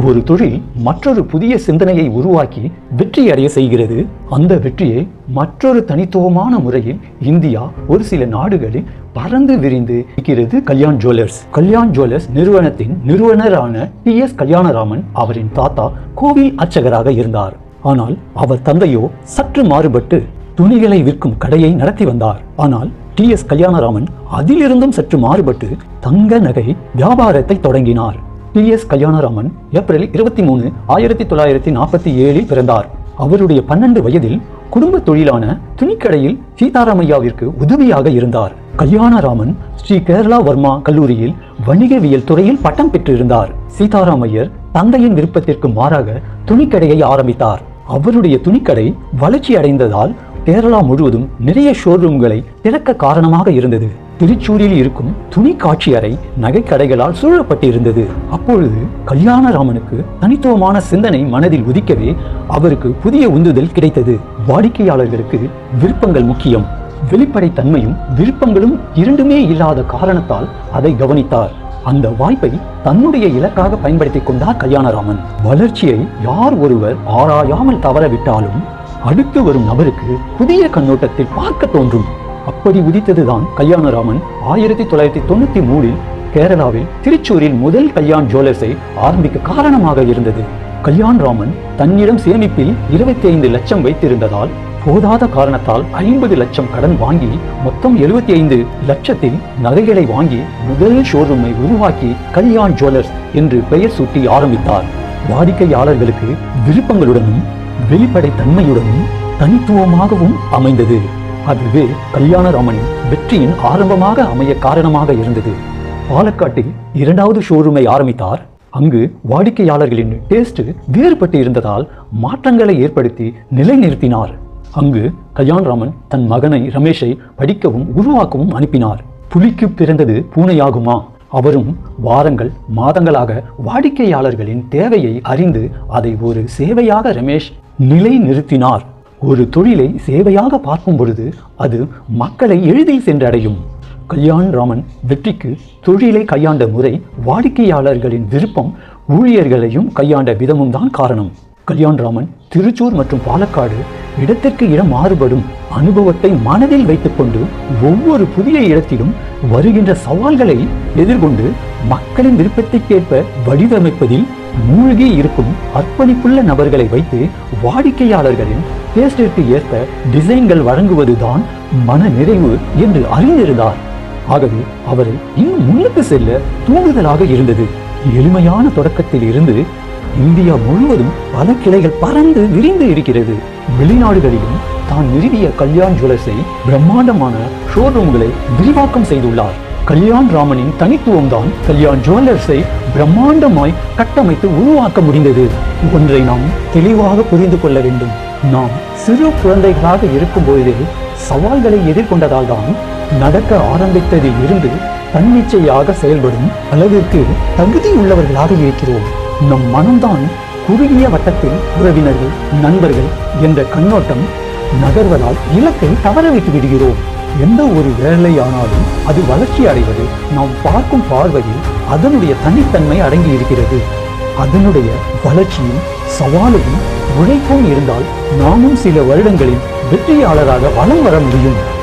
ஒரு தொழில் மற்றொரு புதிய சிந்தனையை உருவாக்கி வெற்றி அடைய செய்கிறது. அந்த வெற்றியை மற்றொரு தனித்துவமான முறையில் இந்தியா ஒரு சில நாடுகளில் பறந்து விரிந்து இருக்கிறது கல்யாண் ஜுவல்லர்ஸ். கல்யாண் ஜுவல்லர்ஸ் நிறுவனத்தின் நிறுவனரான டி எஸ் கல்யாணராமன் அவரின் தாத்தா கோவில் அர்ச்சகராக இருந்தார். ஆனால் அவர் தந்தையோ சற்று மாறுபட்டு துணிகளை விற்கும் கடையை நடத்தி வந்தார். ஆனால் டி எஸ் கல்யாணராமன் அதிலிருந்தும் சற்று மாறுபட்டு தங்க நகை வியாபாரத்தை தொடங்கினார். டி எஸ் கல்யாணராமன் ஏப்ரல் இருபத்தி மூணு ஆயிரத்தி தொள்ளாயிரத்தி நாற்பத்தி ஏழில் பிறந்தார். அவருடைய பன்னெண்டு வயதில் குடும்ப தொழிலான துணிக்கடையில் சீதாராமையாவிற்கு உதவியாக இருந்தார். கல்யாணராமன் ஸ்ரீ கேரளா வர்மா கல்லூரியில் வணிகவியல் துறையில் பட்டம் பெற்றிருந்தார். சீதாராமையர் தந்தையின் விருப்பத்திற்கு மாறாக துணிக்கடையை ஆரம்பித்தார். அவருடைய துணிக்கடை வளர்ச்சி அடைந்ததால் கேரளா முழுவதும் நிறைய ஷோரூம்களை திறக்க காரணமாக இருந்தது. திருச்சூரில் இருக்கும் துணி காட்சி அறை நகைக்கடைகளால் சூழப்பட்டிருந்தது. அப்பொழுது கல்யாணராமனுக்கு தனித்துவமான சிந்தனை மனதில் உதிக்கவே அவருக்கு புதிய உந்துதல் கிடைத்தது. வாடிக்கையாளர்களுக்கு விருப்பங்கள் முக்கியம். வெளிப்படைத்தன்மையும் விருப்பங்களும் இரண்டுமே இல்லாத காரணத்தால் அதை கவனித்தார். அந்த வாய்ப்பை தன்னுடைய இலக்காக பயன்படுத்திக் கொண்டார் கல்யாணராமன். வளர்ச்சியை யார் ஒருவர் ஆராயாமல் தவறவிட்டாலும் அடுத்து வரும் நபருக்கு புதிய கண்ணோட்டத்தில் பார்க்க தோன்றும். அப்படி உதித்ததுதான் கல்யாணராமன் ஆயிரத்தி தொள்ளாயிரத்தி தொண்ணூத்தி மூணில் கேரளாவில் திருச்சூரில் முதல் கல்யாண் ஜுவல்லர்ஸை ஆரம்பிக்க காரணமாக இருந்தது. கல்யாண் ராமன் தன்னிடம் சேமிப்பில் இருபத்தி ஐந்து லட்சம் வைத்திருந்ததால் போதாத காரணத்தால் ஐம்பது லட்சம் கடன் வாங்கி மொத்தம் எழுபத்தி ஐந்து லட்சத்தில் நகைகளை வாங்கி முதல் ஷோரூமை உருவாக்கி கல்யாண் ஜுவல்லர்ஸ் என்று பெயர் சூட்டி ஆரம்பித்தார். வாடிக்கையாளர்களுக்கு விருப்பங்களுடனும் வெளிப்படை தன்மையுடனும் தனித்துவமாகவும் அமைந்தது. அதுவே கல்யாணராமனின் வெற்றியின் ஆரம்பமாக அமைய காரணமாக இருந்தது. பாலக்காட்டில் இரண்டாவது ஷோரூமை ஆரம்பித்தார். அங்கு வாடிக்கையாளர்களின் டேஸ்ட் வேறுபட்டு இருந்ததால் மாற்றங்களை ஏற்படுத்தி நிலைநிறுத்தினார். அங்கு கல்யாண்ராமன் தன் மகனை ரமேஷை படிக்கவும் உருவாக்கவும் அனுப்பினார். புலிக்கு பிறந்தது பூனையாகுமா? அவரும் வாரங்கள் மாதங்களாக வாடிக்கையாளர்களின் தேவையை அறிந்து அதை ஒரு சேவையாக ரமேஷ் நிலை நிறுத்தினார் ஒரு தொழிலை சேவையாக பார்க்கும் பொழுது அது மக்களை எளிதில் சென்றடையும். கல்யாண் ராமன் வெற்றிக்கு தொழிலை கையாண்ட முறை வாடிக்கையாளர்களின் விருப்பம் ஊழியர்களையும் கையாண்ட விதமும் தான் காரணம். கல்யாண் ராமன் திருச்சூர் மற்றும் பாலக்காடு இடத்திற்கு இடம் மாறுபடும் அனுபவத்தை மனதில் வைத்துக்கொண்டு ஒவ்வொரு புதிய இடத்திலும் வருகின்ற சவால்களை எதிர்கொண்டு மக்களின் விருப்பத்திற்கேற்ப வடிவமைப்பதில் மூழ்கி இருக்கும் அர்ப்பணிப்புள்ள நபர்களை வைத்து வாடிக்கையாளர்களின் டேஸ்டிற்கு ஏற்ப டிசைன்கள் வழங்குவதுதான் மன நிறைவு என்று அறிந்திருந்தார். ஆகவே அவரை இன்னும் முன்னுக்கு செல்ல தூண்டுதலாக இருந்தது. எளிமையான தொடக்கத்தில் இருந்து இந்தியா முழுவதும் பல கிளைகள் பறந்து விரிந்து இருக்கிறது. வெளிநாடுகளிலும் தான் நிறுவிய கல்யாண் ஜுவல்லர்ஸை பிரம்மாண்டமான ஷோரூம்களை விரிவாக்கம் செய்துள்ளார். கல்யாண் ராமனின் தனித்துவம் தான் கல்யாண் ஜுவல்லர்ஸை பிரம்மாண்டமாய் கட்டமைத்து உருவாக்க முடிந்தது. ஒன்றை நாம் தெளிவாக புரிந்து கொள்ள வேண்டும். நாம் சிறு குழந்தைகளாக இருக்கும்போது சவால்களை எதிர்கொண்டதால் தான் நடக்க ஆரம்பித்ததில் இருந்து தன்னிச்சையாக செயல்படும் அளவிற்கு தகுதி உள்ளவர்களாக இருக்கிறோம். நம் மனம்தான் குறுகிய வட்டத்தில் உறவினர்கள் நண்பர்கள் என்ற கண்ணோட்டம் நகர்வதால் இலக்கை தவறவிட்டு விடுகிறோம் எந்த ஒரு வேலையானாலும் அது வளர்ச்சி அடைவது நாம் பார்க்கும் பார்வையில் அதனுடைய தனித்தன்மை அடங்கி இருக்கிறது. அதனுடைய வளர்ச்சியும் சவாலையும் உழைப்பும் இருந்தால் நாமும் சில வருடங்களில் வெற்றியாளராக வலம் வர முடியும்.